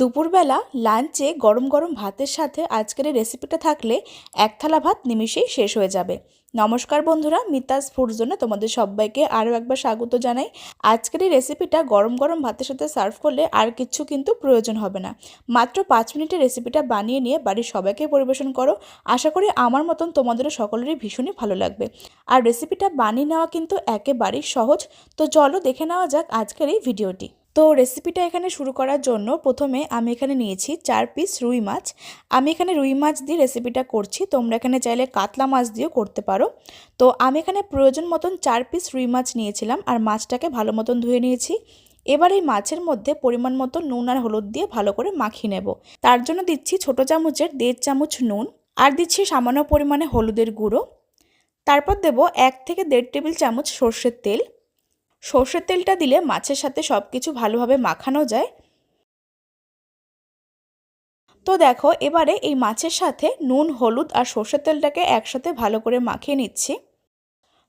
দুপুরবেলা লাঞ্চে গরম গরম ভাতের সাথে আজকের এই রেসিপিটা থাকলে এক থালা ভাত নিমিষেই শেষ হয়ে যাবে। নমস্কার বন্ধুরা, মিতাস ফুড জন্য তোমাদের সবাইকে আরও একবার স্বাগত জানাই। আজকের এই রেসিপিটা গরম গরম ভাতের সাথে সার্ভ করলে আর কিছু কিন্তু প্রয়োজন হবে না। মাত্র পাঁচ মিনিটের রেসিপিটা বানিয়ে নিয়ে বাড়ির সবাইকে পরিবেশন করো। আশা করি আমার মতন তোমাদেরও সকলেরই ভীষণই ভালো লাগবে। আর রেসিপিটা বানিয়ে নেওয়া কিন্তু একেবারেই সহজ। তো চলো দেখে নেওয়া যাক আজকের এই ভিডিওটি তো রেসিপিটা এখানে শুরু করার জন্য প্রথমে আমি এখানে নিয়েছি চার পিস রুই মাছ। আমি এখানে রুই মাছ দিয়ে রেসিপিটা করছি। তোমরা এখানে চাইলে কাতলা মাছ দিয়েও করতে পারো। তো আমি এখানে প্রয়োজন মতন চার পিস রুই মাছ নিয়েছিলাম আর মাছটাকে ভালো মতন ধুয়ে নিয়েছি। এবার এই মাছের মধ্যে পরিমাণ মতো নুন আর হলুদ দিয়ে ভালো করে মাখিয়ে নেব। তার জন্য দিচ্ছি ছোট চামচের দেড় চামচ নুন আর দিচ্ছি সামান্য পরিমাণে হলুদের গুঁড়ো। তারপর দেব এক থেকে দেড় টেবিল চামচ সর্ষের তেল। সর্ষের তেলটা দিলে মাছের সাথে সব কিছু ভালোভাবে মাখানো যায়। তো দেখো, এবারে এই মাছের সাথে নুন, হলুদ আর সর্ষের তেলটাকে একসাথে ভালো করে মাখিয়ে নিচ্ছি।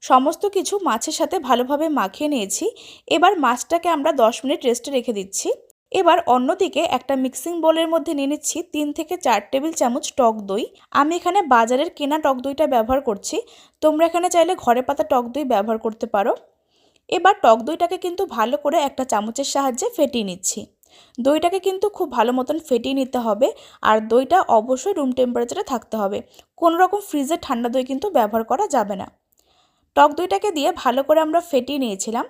সমস্ত কিছু মাছের সাথে ভালোভাবে মাখিয়ে নিয়েছি। এবার মাছটাকে আমরা দশ মিনিট রেস্টে রেখে দিচ্ছি। এবার অন্যদিকে একটা মিক্সিং বোলের মধ্যে নিয়ে নিচ্ছি তিন থেকে চার টেবিল চামচ টক দই। আমি এখানে বাজারের কেনা টক দইটা ব্যবহার করছি। তোমরা এখানে চাইলে ঘরে পাতা টক দই ব্যবহার করতে পারো। এবার টক দইটাকে কিন্তু ভালো করে একটা চামচের সাহায্যে ফেটিয়ে নিচ্ছি। দইটাকে কিন্তু খুব ভালো মতন ফেটিয়ে নিতে হবে আর দইটা অবশ্যই রুম টেম্পারেচারে থাকতে হবে। কোনো রকম ফ্রিজে ঠান্ডা দই কিন্তু ব্যবহার করা যাবে না। টক দইটাকে দিয়ে ভালো করে আমরা ফেটিয়ে নিয়েছিলাম।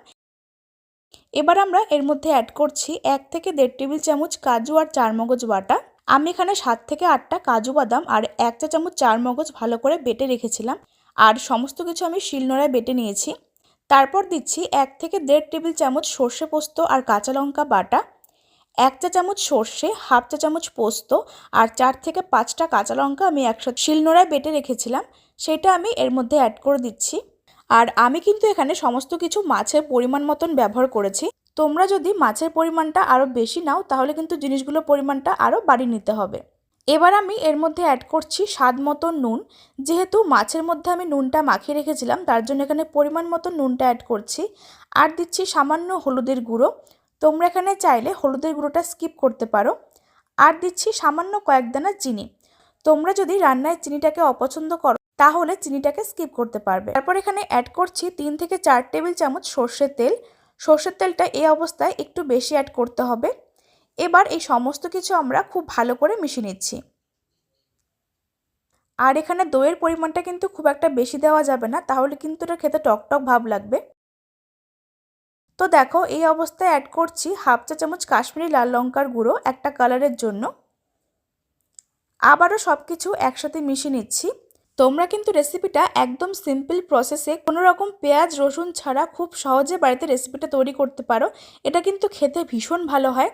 এবার আমরা এর মধ্যে অ্যাড করছি এক থেকে দেড় টেবিল চামচ কাজু আর চার মগজ বাটা। আমি এখানে সাত থেকে আটটা কাজু বাদাম আর এক চা চামচ চার মগজ ভালো করে বেটে রেখেছিলাম। আর সমস্ত কিছু আমি শিলনোড়ায় বেটে নিয়েছি। তারপর দিচ্ছি এক থেকে দেড় টেবিল চামচ সর্ষে পোস্ত আর কাঁচা লঙ্কা বাটা, এক চা চামচ সর্ষে, হাফ চা চামচ পোস্ত আর চার থেকে পাঁচটা কাঁচা লঙ্কা আমি একসাথে শিলনোড়ায় বেটে রেখেছিলাম, সেটা আমি এর মধ্যে অ্যাড করে দিচ্ছি। আর আমি কিন্তু এখানে সমস্ত কিছু মাছের পরিমাণ মতন ব্যবহার করেছি। তোমরা যদি মাছের পরিমাণটা আরও বেশি নাও, তাহলে কিন্তু জিনিসগুলোর পরিমাণটা আরও বাড়িয়ে নিতে হবে। এবার আমি এর মধ্যে অ্যাড করছি স্বাদ মতো নুন। যেহেতু মাছের মধ্যে আমি নুনটা মাখিয়ে রেখেছিলাম, তার জন্য এখানে পরিমাণ মতো নুনটা অ্যাড করছি। আর দিচ্ছি সামান্য হলুদের গুঁড়ো। তোমরা এখানে চাইলে হলুদের গুঁড়োটা স্কিপ করতে পারো। আর দিচ্ছি সামান্য কয়েক দানা চিনি। তোমরা যদি রান্নায় চিনিটাকে অপছন্দ করো, তাহলে চিনিটাকে স্কিপ করতে পারবে। তারপর এখানে অ্যাড করছি তিন থেকে চার টেবিল চামচ সর্ষের তেল। সর্ষের তেলটা এই অবস্থায় একটু বেশি অ্যাড করতে হবে। এবার এই সমস্ত কিছু আমরা খুব ভালো করে মিশিয়ে নিচ্ছি। আর এখানে দইয়ের পরিমাণটা কিন্তু খুব একটা বেশি দেওয়া যাবে না, তাহলে কিন্তু এটা খেতে টকটক ভাব লাগবে। তো দেখো, এই অবস্থায় অ্যাড করছি হাফ চা চামচ কাশ্মীরি লাল লঙ্কার গুঁড়ো একটা কালারের জন্য। আবারও সব কিছু একসাথে মিশিয়ে নিচ্ছি। তোমরা কিন্তু রেসিপিটা একদম সিম্পল প্রসেসে কোনো রকম পেঁয়াজ, রসুন ছাড়া খুব সহজে বাড়িতে রেসিপিটা তৈরি করতে পারো। এটা কিন্তু খেতে ভীষণ ভালো হয়।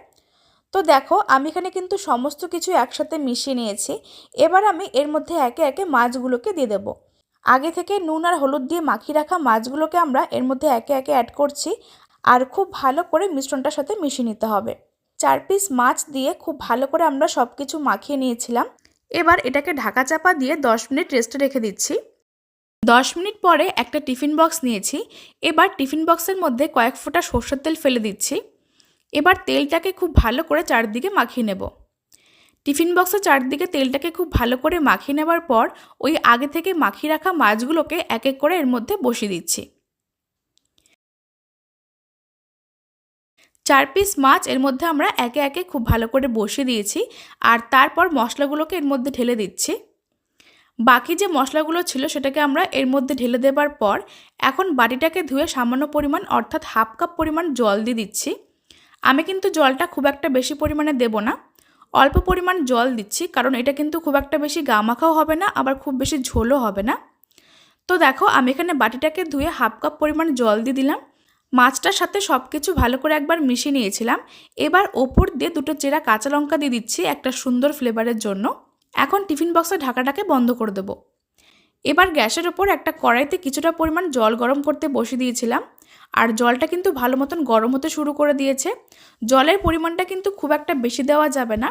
তো দেখো, আমি এখানে কিন্তু সমস্ত কিছু একসাথে মিশিয়ে নিয়েছি। এবার আমি এর মধ্যে একে একে মাছগুলোকে দিয়ে দেবো। আগে থেকে নুন আর হলুদ দিয়ে মাখিয়ে রাখা মাছগুলোকে আমরা এর মধ্যে একে একে অ্যাড করছি আর খুব ভালো করে মিশ্রণটার সাথে মিশিয়ে নিতে হবে। চার পিস মাছ দিয়ে খুব ভালো করে আমরা সব কিছু মাখিয়ে নিয়েছিলাম। এবার এটাকে ঢাকা চাপা দিয়ে দশ মিনিট রেস্টে রেখে দিচ্ছি। দশ মিনিট পরে একটা টিফিন বক্স নিয়েছি। এবার টিফিন বক্সের মধ্যে কয়েক ফোঁটা সর্ষের তেল ফেলে দিচ্ছি। এবার তেলটাকে খুব ভালো করে চারদিকে মাখিয়ে নেব। টিফিন বক্সের চারদিকে তেলটাকে খুব ভালো করে মাখিয়ে নেবার পর ওই আগে থেকে মাখিয়ে রাখা মাছগুলোকে এক এক করে এর মধ্যে বসিয়ে দিচ্ছি। চার পিস মাছ এর মধ্যে আমরা একে একে খুব ভালো করে বসিয়ে দিয়েছি আর তারপর মশলাগুলোকে এর মধ্যে ঢেলে দিচ্ছি। বাকি যে মশলাগুলো ছিল সেটাকে আমরা এর মধ্যে ঢেলে দেবার পর এখন বাটিটাকে ধুয়ে সামান্য পরিমাণ অর্থাৎ হাফ কাপ পরিমাণ জল দিয়ে দিচ্ছি। আমি কিন্তু জলটা খুব একটা বেশি পরিমাণে দেব না। অল্প পরিমাণ জল দিচ্ছি, কারণ এটা কিন্তু খুব একটা বেশি গামাখাও হবে না, আবার খুব বেশি ঝোলও হবে না। তো দেখো, আমি এখানে বাটিটাকে ধুয়ে হাফ কাপ পরিমাণ জল দিয়ে দিলাম। মাছটার সাথে সব কিছু ভালো করে একবার মিশিয়ে নিয়েছিলাম। এবার ওপর দিয়ে দুটো চেরা কাঁচা লঙ্কা দিয়ে দিচ্ছি একটা সুন্দর ফ্লেভারের জন্য। এখন টিফিন বক্সের ঢাকাটাকে বন্ধ করে দেবো। এবার গ্যাসের ওপর একটা কড়াইতে কিছুটা পরিমাণ জল গরম করতে বসে দিয়েছিলাম। আর জলটা কিন্তু ভালো মতন গরম হতে শুরু করে দিয়েছে। জলের পরিমাণটা কিন্তু খুব একটা বেশি দেওয়া যাবে না।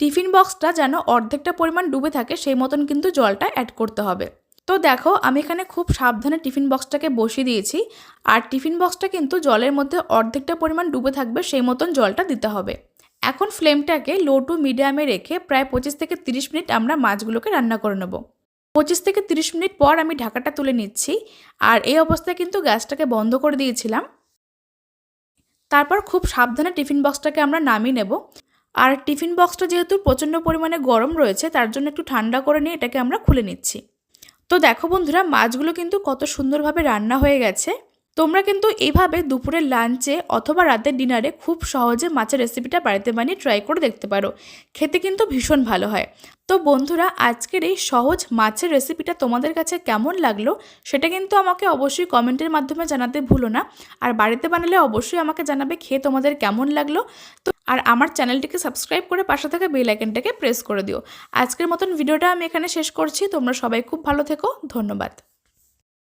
টিফিন বক্সটা যেন অর্ধেকটা পরিমাণ ডুবে থাকে, সেই মতন কিন্তু জলটা অ্যাড করতে হবে। তো দেখো, আমি এখানে খুব সাবধানে টিফিন বক্সটাকে বসিয়ে দিয়েছি। আর টিফিন বক্সটা কিন্তু জলের মধ্যে অর্ধেকটা পরিমাণ ডুবে থাকবে, সেই মতন জলটা দিতে হবে। এখন ফ্লেমটাকে লো টু মিডিয়ামে রেখে প্রায় পঁচিশ থেকে তিরিশ মিনিট আমরা মাছগুলোকে রান্না করে নেব। পঁচিশ থেকে তিরিশ মিনিট পর আমি ঢাকাটা তুলে নিচ্ছি। আর এই অবস্থায় কিন্তু গ্যাসটাকে বন্ধ করে দিয়েছিলাম। তারপর খুব সাবধানে টিফিন বক্সটাকে আমরা নামিয়ে নেব। আর টিফিন বক্সটা যেহেতু প্রচণ্ড পরিমাণে গরম রয়েছে, তার জন্য একটু ঠান্ডা করে নিয়ে এটাকে আমরা খুলে নিচ্ছি। তো দেখো বন্ধুরা, মাছগুলো কিন্তু কত সুন্দরভাবে রান্না হয়ে গেছে। তোমরা কিন্তু এইভাবে দুপুরের লাঞ্চে অথবা রাতের ডিনারে খুব সহজে মাছের রেসিপিটা বাড়িতে বানিয়ে ট্রাই করে দেখতে পারো। খেতে কিন্তু ভীষণ ভালো হয়। তো বন্ধুরা, আজকের এই সহজ মাছের রেসিপিটা তোমাদের কাছে কেমন লাগল সেটা কিন্তু আমাকে অবশ্যই কমেন্টের মাধ্যমে জানাতে ভুলো না। আর বাড়িতে বানালে অবশ্যই আমাকে জানাবে খেয়ে তোমাদের কেমন লাগল। তো আর আমার চ্যানেলটিকে সাবস্ক্রাইব করে পাশে থাকা বেল আইকনটাকে প্রেস করে দিও। আজকের মতন ভিডিওটা আমি এখানে শেষ করছি। তোমরা সবাই খুব ভালো থেকো। ধন্যবাদ।